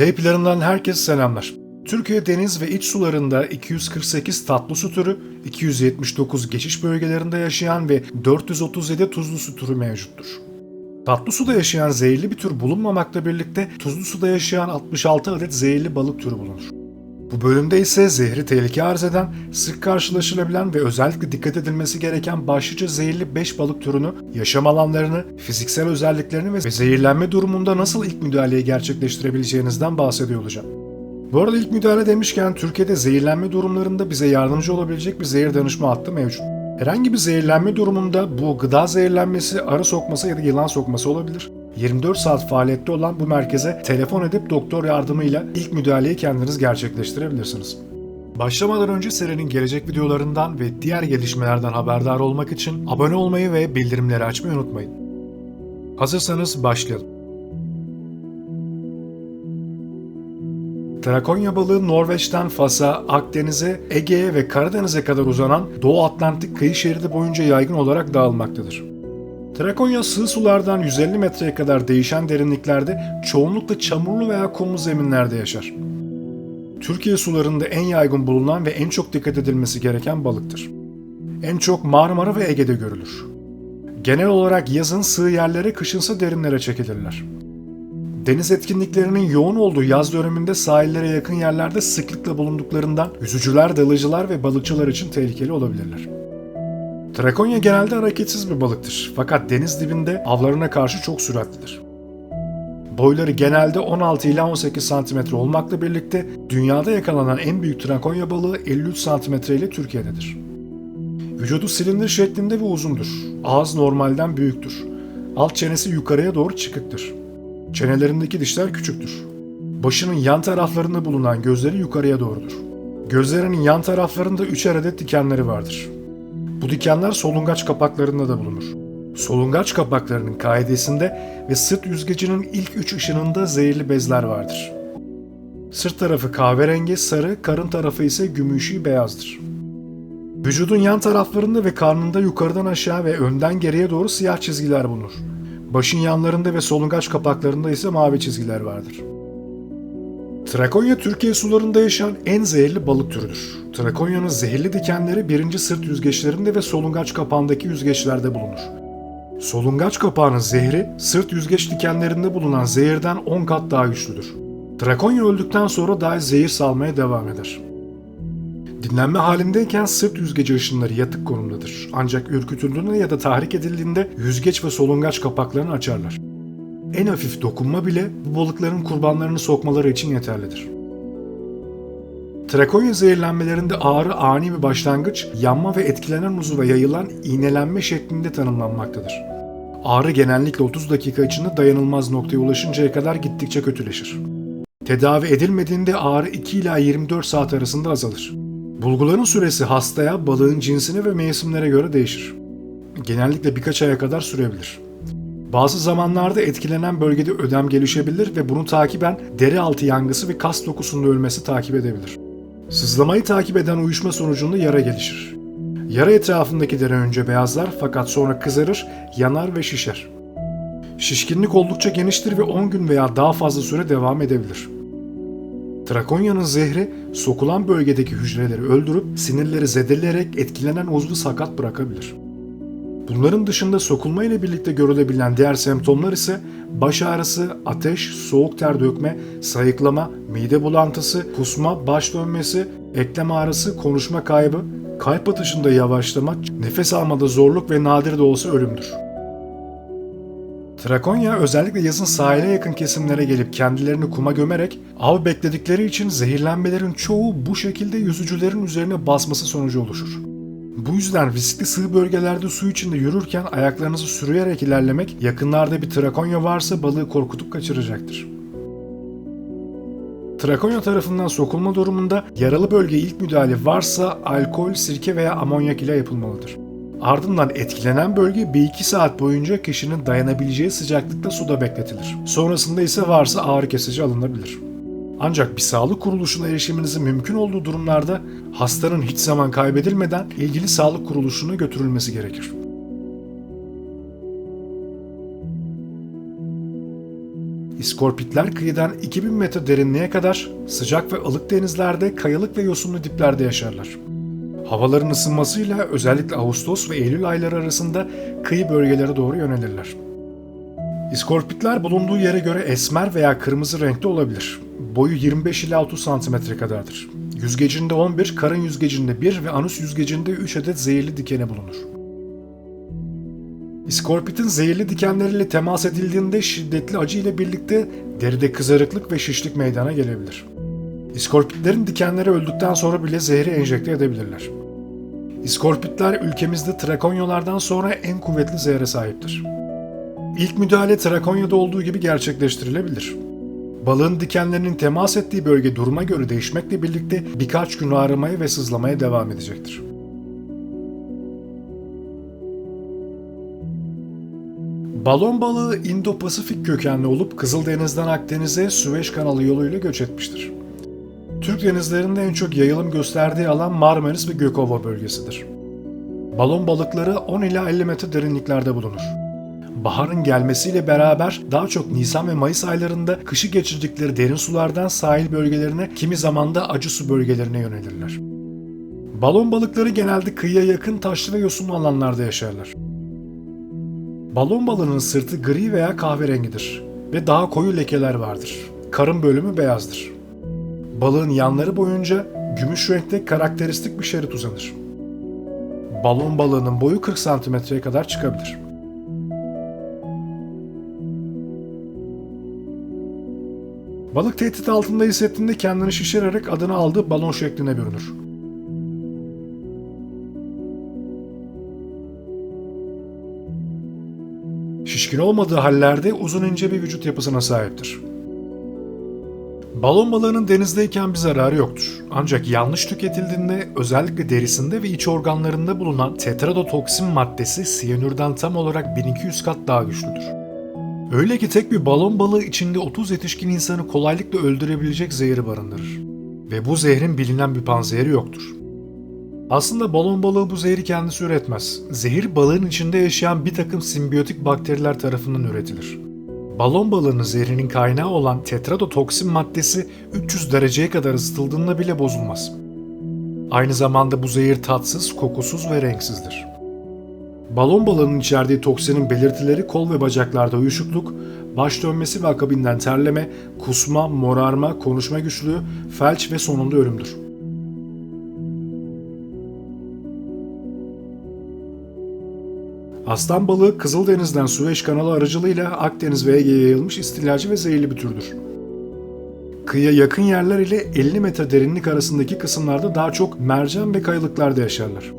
D planından herkese selamlar. Türkiye deniz ve iç sularında 248 tatlı su türü, 279 geçiş bölgelerinde yaşayan ve 437 tuzlu su türü mevcuttur. Tatlı suda yaşayan zehirli bir tür bulunmamakla birlikte tuzlu suda yaşayan 66 adet zehirli balık türü bulunur. Bu bölümde ise zehri tehlike arz eden, sık karşılaşılabilen ve özellikle dikkat edilmesi gereken başlıca zehirli 5 balık türünü, yaşam alanlarını, fiziksel özelliklerini ve zehirlenme durumunda nasıl ilk müdahaleyi gerçekleştirebileceğinizden bahsediyor olacağım. Bu arada ilk müdahale demişken Türkiye'de zehirlenme durumlarında bize yardımcı olabilecek bir zehir danışma hattı mevcut. Herhangi bir zehirlenme durumunda bu gıda zehirlenmesi, arı sokması ya da yılan sokması olabilir. 24 saat faaliyette olan bu merkeze telefon edip doktor yardımıyla ilk müdahaleyi kendiniz gerçekleştirebilirsiniz. Başlamadan önce serinin gelecek videolarından ve diğer gelişmelerden haberdar olmak için abone olmayı ve bildirimleri açmayı unutmayın. Hazırsanız başlayalım. Trakonya balığı Norveç'ten Fas'a, Akdeniz'e, Ege'ye ve Karadeniz'e kadar uzanan Doğu Atlantik kıyı şeridi boyunca yaygın olarak dağılmaktadır. Trakonya sığ sulardan 150 metreye kadar değişen derinliklerde çoğunlukla çamurlu veya kumlu zeminlerde yaşar. Türkiye sularında en yaygın bulunan ve en çok dikkat edilmesi gereken balıktır. En çok Marmara ve Ege'de görülür. Genel olarak yazın sığ yerlere, kışınsa derinlere çekilirler. Deniz etkinliklerinin yoğun olduğu yaz döneminde sahillere yakın yerlerde sıklıkla bulunduklarından yüzücüler, dalıcılar ve balıkçılar için tehlikeli olabilirler. Trakonya genelde hareketsiz bir balıktır fakat deniz dibinde avlarına karşı çok süratlidir. Boyları genelde 16 ila 18 cm olmakla birlikte dünyada yakalanan en büyük trakonya balığı 53 cm ile Türkiye'dedir. Vücudu silindir şeklinde ve uzundur. Ağız normalden büyüktür. Alt çenesi yukarıya doğru çıkıktır. Çenelerindeki dişler küçüktür. Başının yan taraflarında bulunan gözleri yukarıya doğrudur. Gözlerinin yan taraflarında üçer adet dikenleri vardır. Bu dikenler solungaç kapaklarında da bulunur. Solungaç kapaklarının kaidesinde ve sırt yüzgecinin ilk üç ışınında zehirli bezler vardır. Sırt tarafı kahverengi, sarı, karın tarafı ise gümüşü beyazdır. Vücudun yan taraflarında ve karnında yukarıdan aşağı ve önden geriye doğru siyah çizgiler bulunur. Başın yanlarında ve solungaç kapaklarında ise mavi çizgiler vardır. Trakonya Türkiye sularında yaşayan en zehirli balık türüdür. Trakonya'nın zehirli dikenleri birinci sırt yüzgeçlerinde ve solungaç kapağındaki yüzgeçlerde bulunur. Solungaç kapağının zehri sırt yüzgeç dikenlerinde bulunan zehirden 10 kat daha güçlüdür. Trakonya öldükten sonra dahi zehir salmaya devam eder. Dinlenme halindeyken sırt yüzgeci ışınları yatık konumdadır. Ancak ürkütüldüğünde ya da tahrik edildiğinde yüzgeç ve solungaç kapaklarını açarlar. En hafif dokunma bile bu balıkların kurbanlarını sokmaları için yeterlidir. Trakonya zehirlenmelerinde ağrı ani bir başlangıç, yanma ve etkilenen uzuv'a yayılan iğnelenme şeklinde tanımlanmaktadır. Ağrı genellikle 30 dakika içinde dayanılmaz noktaya ulaşıncaya kadar gittikçe kötüleşir. Tedavi edilmediğinde ağrı 2 ila 24 saat arasında azalır. Bulguların süresi hastaya, balığın cinsine ve mevsimlere göre değişir. Genellikle birkaç aya kadar sürebilir. Bazı zamanlarda etkilenen bölgede ödem gelişebilir ve bunu takiben deri altı yangısı ve kas dokusunda ölmesi takip edebilir. Sızlamayı takip eden uyuşma sonucunda yara gelişir. Yara etrafındaki deri önce beyazlar fakat sonra kızarır, yanar ve şişer. Şişkinlik oldukça geniştir ve 10 gün veya daha fazla süre devam edebilir. Trakonya'nın zehri sokulan bölgedeki hücreleri öldürüp sinirleri zedeleyerek etkilenen uzvu sakat bırakabilir. Bunların dışında sokulma ile birlikte görülebilen diğer semptomlar ise baş ağrısı, ateş, soğuk ter dökme, sayıklama, mide bulantısı, kusma, baş dönmesi, eklem ağrısı, konuşma kaybı, kalp atışında yavaşlama, nefes almada zorluk ve nadir de olsa ölümdür. Trakonya özellikle yazın sahile yakın kesimlere gelip kendilerini kuma gömerek av bekledikleri için zehirlenmelerin çoğu bu şekilde yüzücülerin üzerine basması sonucu oluşur. Bu yüzden riskli sığ bölgelerde su içinde yürürken ayaklarınızı sürüyerek ilerlemek yakınlarda bir trakonya varsa balığı korkutup kaçıracaktır. Trakonya tarafından sokulma durumunda yaralı bölge ilk müdahale varsa alkol, sirke veya amonyak ile yapılmalıdır. Ardından etkilenen bölge 1-2 saat boyunca kişinin dayanabileceği sıcaklıkta suda bekletilir. Sonrasında ise varsa ağrı kesici alınabilir. Ancak bir sağlık kuruluşuna erişiminizin mümkün olduğu durumlarda hastanın hiç zaman kaybedilmeden ilgili sağlık kuruluşuna götürülmesi gerekir. İskorpitler kıyıdan 2000 metre derinliğe kadar sıcak ve ılık denizlerde, kayalık ve yosunlu diplerde yaşarlar. Havaların ısınmasıyla özellikle Ağustos ve Eylül ayları arasında kıyı bölgelere doğru yönelirler. İskorpitler bulunduğu yere göre esmer veya kırmızı renkte olabilir. Boyu 25 ila 30 cm kadardır. Yüzgecinde 11, karın yüzgecinde 1 ve anus yüzgecinde 3 adet zehirli dikeni bulunur. İskorpitin zehirli dikenleriyle temas edildiğinde şiddetli acı ile birlikte deride kızarıklık ve şişlik meydana gelebilir. İskorpitlerin dikenleri öldükten sonra bile zehri enjekte edebilirler. İskorpitler ülkemizde trakonyalardan sonra en kuvvetli zehre sahiptir. İlk müdahale Trakonya'da olduğu gibi gerçekleştirilebilir. Balığın dikenlerinin temas ettiği bölge duruma göre değişmekle birlikte birkaç gün ağrımaya ve sızlamaya devam edecektir. Balon balığı Indo-Pasifik kökenli olup Kızıldeniz'den Akdeniz'e Süveyş kanalı yoluyla göç etmiştir. Türk denizlerinde en çok yayılım gösterdiği alan Marmaris ve Gökova bölgesidir. Balon balıkları 10 ila 50 metre derinliklerde bulunur. Baharın gelmesiyle beraber daha çok Nisan ve Mayıs aylarında kışı geçirdikleri derin sulardan sahil bölgelerine kimi zaman da acı su bölgelerine yönelirler. Balon balıkları genelde kıyıya yakın taşlı ve yosunlu alanlarda yaşarlar. Balon balığının sırtı gri veya kahverengidir ve daha koyu lekeler vardır. Karın bölümü beyazdır. Balığın yanları boyunca gümüş renkte karakteristik bir şerit uzanır. Balon balığının boyu 40 santimetreye kadar çıkabilir. Balık tehdit altında hissettiğinde kendini şişirerek adını aldığı balon şekline bürünür. Şişkin olmadığı hallerde uzun ince bir vücut yapısına sahiptir. Balon balığının denizdeyken bir zararı yoktur. Ancak yanlış tüketildiğinde özellikle derisinde ve iç organlarında bulunan tetradotoksin maddesi siyanürden tam olarak 1200 kat daha güçlüdür. Öyle ki tek bir balon balığı içinde 30 yetişkin insanı kolaylıkla öldürebilecek zehri barındırır. Ve bu zehrin bilinen bir panzehri yoktur. Aslında balon balığı bu zehri kendisi üretmez. Zehir balığın içinde yaşayan bir takım simbiyotik bakteriler tarafından üretilir. Balon balığının zehrinin kaynağı olan tetradotoksin maddesi 300 dereceye kadar ısıtıldığında bile bozulmaz. Aynı zamanda bu zehir tatsız, kokusuz ve renksizdir. Balon balığının içerdiği toksinin belirtileri kol ve bacaklarda uyuşukluk, baş dönmesi ve akabinden terleme, kusma, morarma, konuşma güçlüğü, felç ve sonunda ölümdür. Aslan balığı Kızıldeniz'den Süveyş kanalı aracılığıyla Akdeniz ve Ege'ye yayılmış istilacı ve zehirli bir türdür. Kıyıya yakın yerler ile 50 metre derinlik arasındaki kısımlarda daha çok mercan ve kayalıklarda yaşarlar.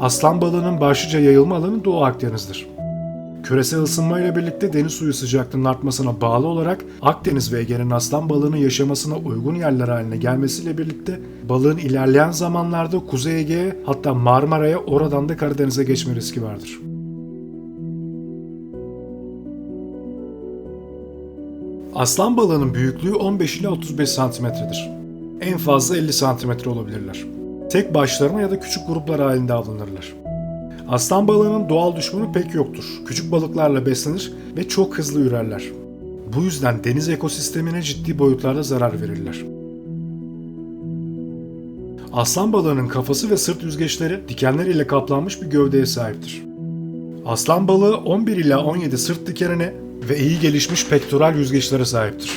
Aslan balığının başlıca yayılma alanı Doğu Akdeniz'dir. Küresel ısınma ile birlikte deniz suyu sıcaklığının artmasına bağlı olarak Akdeniz ve Ege'nin aslan balığının yaşamasına uygun yerler haline gelmesiyle birlikte balığın ilerleyen zamanlarda Kuzey Ege'ye hatta Marmara'ya oradan da Karadeniz'e geçme riski vardır. Aslan balığının büyüklüğü 15 ila 35 santimetredir. En fazla 50 santimetre olabilirler. Tek başlarına ya da küçük gruplar halinde avlanırlar. Aslan balığının doğal düşmanı pek yoktur. Küçük balıklarla beslenir ve çok hızlı ürerler. Bu yüzden deniz ekosistemine ciddi boyutlarda zarar verirler. Aslan balığının kafası ve sırt yüzgeçleri dikenler ile kaplanmış bir gövdeye sahiptir. Aslan balığı 11 ila 17 sırt dikenine ve iyi gelişmiş pektoral yüzgeçlere sahiptir.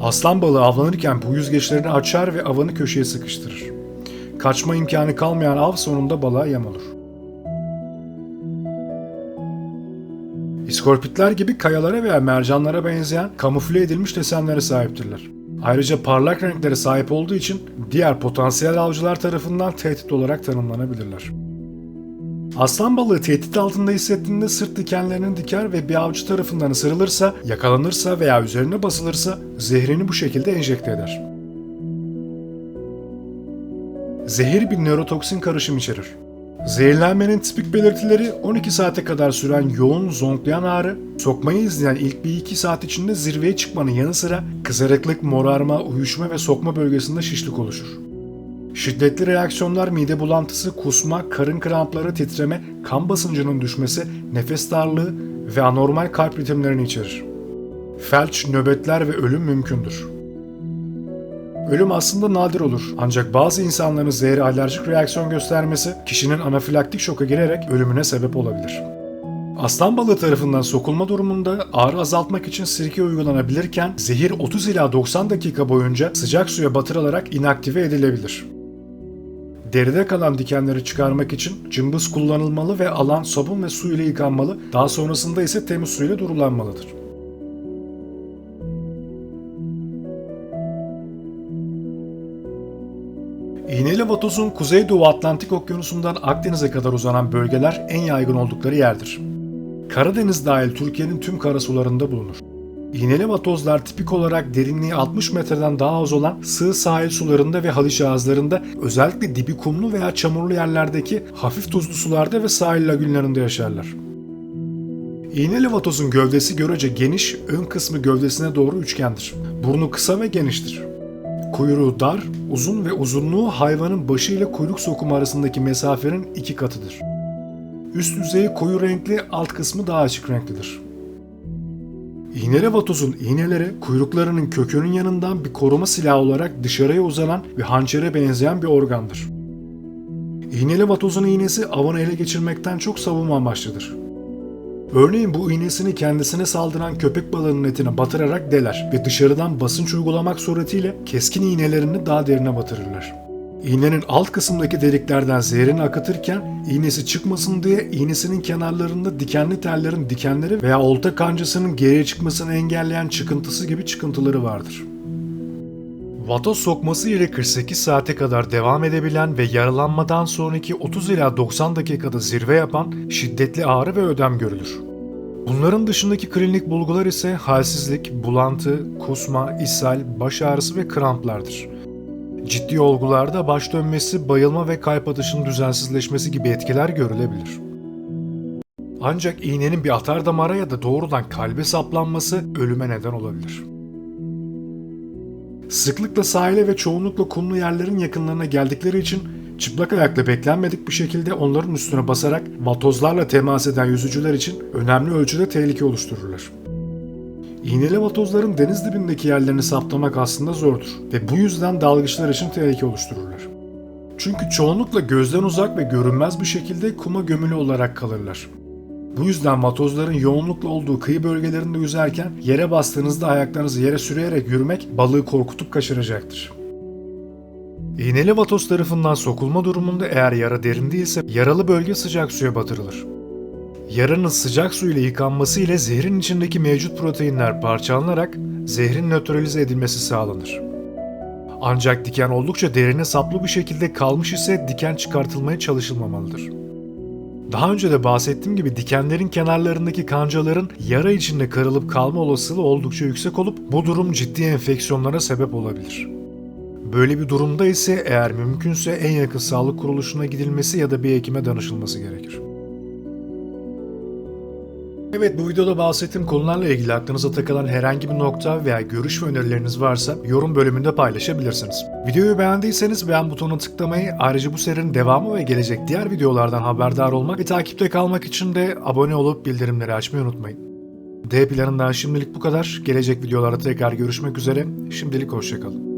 Aslan balığı avlanırken bu yüzgeçlerini açar ve avını köşeye sıkıştırır. Kaçma imkanı kalmayan av sonunda balığa yem olur. İskorpitler gibi kayalara veya mercanlara benzeyen kamufle edilmiş desenlere sahiptirler. Ayrıca parlak renklere sahip olduğu için diğer potansiyel avcılar tarafından tehdit olarak tanımlanabilirler. Aslan balığı tehdit altında hissettiğinde sırt dikenlerini diker ve bir avcı tarafından ısırılırsa, yakalanırsa veya üzerine basılırsa zehrini bu şekilde enjekte eder. Zehir bir nörotoksin karışım içerir. Zehirlenmenin tipik belirtileri 12 saate kadar süren yoğun zonklayan ağrı, sokmayı izleyen ilk 1-2 saat içinde zirveye çıkmanın yanı sıra kızarıklık, morarma, uyuşma ve sokma bölgesinde şişlik oluşur. Şiddetli reaksiyonlar mide bulantısı, kusma, karın krampları, titreme, kan basıncının düşmesi, nefes darlığı ve anormal kalp ritimlerini içerir. Felç, nöbetler ve ölüm mümkündür. Ölüm aslında nadir olur ancak bazı insanların zehre alerjik reaksiyon göstermesi kişinin anafilaktik şoka girerek ölümüne sebep olabilir. Aslan balığı tarafından sokulma durumunda ağrı azaltmak için sirke uygulanabilirken zehir 30 ila 90 dakika boyunca sıcak suya batırılarak inaktive edilebilir. Deride kalan dikenleri çıkarmak için cımbız kullanılmalı ve alan sabun ve su ile yıkanmalı, daha sonrasında ise temiz su ile durulanmalıdır. İğneli vatozun Kuzeydoğu Atlantik Okyanusu'ndan Akdeniz'e kadar uzanan bölgeler en yaygın oldukları yerdir. Karadeniz dahil Türkiye'nin tüm karasularında bulunur. İğneli vatozlar tipik olarak derinliği 60 metreden daha az olan sığ sahil sularında ve Haliç ağızlarında özellikle dibi kumlu veya çamurlu yerlerdeki hafif tuzlu sularda ve sahil lagünlerinde yaşarlar. İğneli vatozun gövdesi görece geniş, ön kısmı gövdesine doğru üçgendir. Burnu kısa ve geniştir. Kuyruğu dar, uzun ve uzunluğu hayvanın başı ile kuyruk sokumu arasındaki mesafenin iki katıdır. Üst yüzeyi koyu renkli, alt kısmı daha açık renklidir. İğneli vatozun iğneleri kuyruklarının kökünün yanından bir koruma silahı olarak dışarıya uzanan ve hançere benzeyen bir organdır. İğneli vatozun iğnesi avını ele geçirmekten çok savunma amaçlıdır. Örneğin bu iğnesini kendisine saldıran köpek balığının etine batırarak deler ve dışarıdan basınç uygulamak suretiyle keskin iğnelerini daha derine batırırlar. İğnenin alt kısımdaki deliklerden zehrini akıtırken iğnesi çıkmasın diye iğnesinin kenarlarında dikenli tellerin dikenleri veya olta kancasının geriye çıkmasını engelleyen çıkıntısı gibi çıkıntıları vardır. Vatoz sokması ile 48 saate kadar devam edebilen ve yaralanmadan sonraki 30 ila 90 dakikada zirve yapan şiddetli ağrı ve ödem görülür. Bunların dışındaki klinik bulgular ise halsizlik, bulantı, kusma, ishal, baş ağrısı ve kramplardır. Ciddi olgularda baş dönmesi, bayılma ve kalp atışının düzensizleşmesi gibi etkiler görülebilir. Ancak iğnenin bir atar damara ya da doğrudan kalbe saplanması ölüme neden olabilir. Sıklıkla sahile ve çoğunlukla kumlu yerlerin yakınlarına geldikleri için çıplak ayakla beklenmedik bir şekilde onların üstüne basarak vatozlarla temas eden yüzücüler için önemli ölçüde tehlike oluştururlar. İğneli vatozların deniz dibindeki yerlerini saptamak aslında zordur ve bu yüzden dalgıçlar için tehlike oluştururlar. Çünkü çoğunlukla gözden uzak ve görünmez bir şekilde kuma gömülü olarak kalırlar. Bu yüzden vatozların yoğunlukla olduğu kıyı bölgelerinde yüzerken yere bastığınızda ayaklarınızı yere sürüyerek yürümek balığı korkutup kaçıracaktır. İğneli vatoz tarafından sokulma durumunda eğer yara derin değilse yaralı bölge sıcak suya batırılır. Yaranın sıcak su ile yıkanması ile zehrin içindeki mevcut proteinler parçalanarak zehrin nötralize edilmesi sağlanır. Ancak diken oldukça derine saplı bir şekilde kalmış ise diken çıkartılmaya çalışılmamalıdır. Daha önce de bahsettiğim gibi dikenlerin kenarlarındaki kancaların yara içinde kırılıp kalma olasılığı oldukça yüksek olup bu durum ciddi enfeksiyonlara sebep olabilir. Böyle bir durumda ise eğer mümkünse en yakın sağlık kuruluşuna gidilmesi ya da bir hekime danışılması gerekir. Evet bu videoda bahsettiğim konularla ilgili aklınıza takılan herhangi bir nokta veya görüş ve önerileriniz varsa yorum bölümünde paylaşabilirsiniz. Videoyu beğendiyseniz beğen butonuna tıklamayı ayrıca bu serinin devamı ve gelecek diğer videolardan haberdar olmak ve takipte kalmak için de abone olup bildirimleri açmayı unutmayın. D planından şimdilik bu kadar. Gelecek videolarda tekrar görüşmek üzere. Şimdilik hoşçakalın.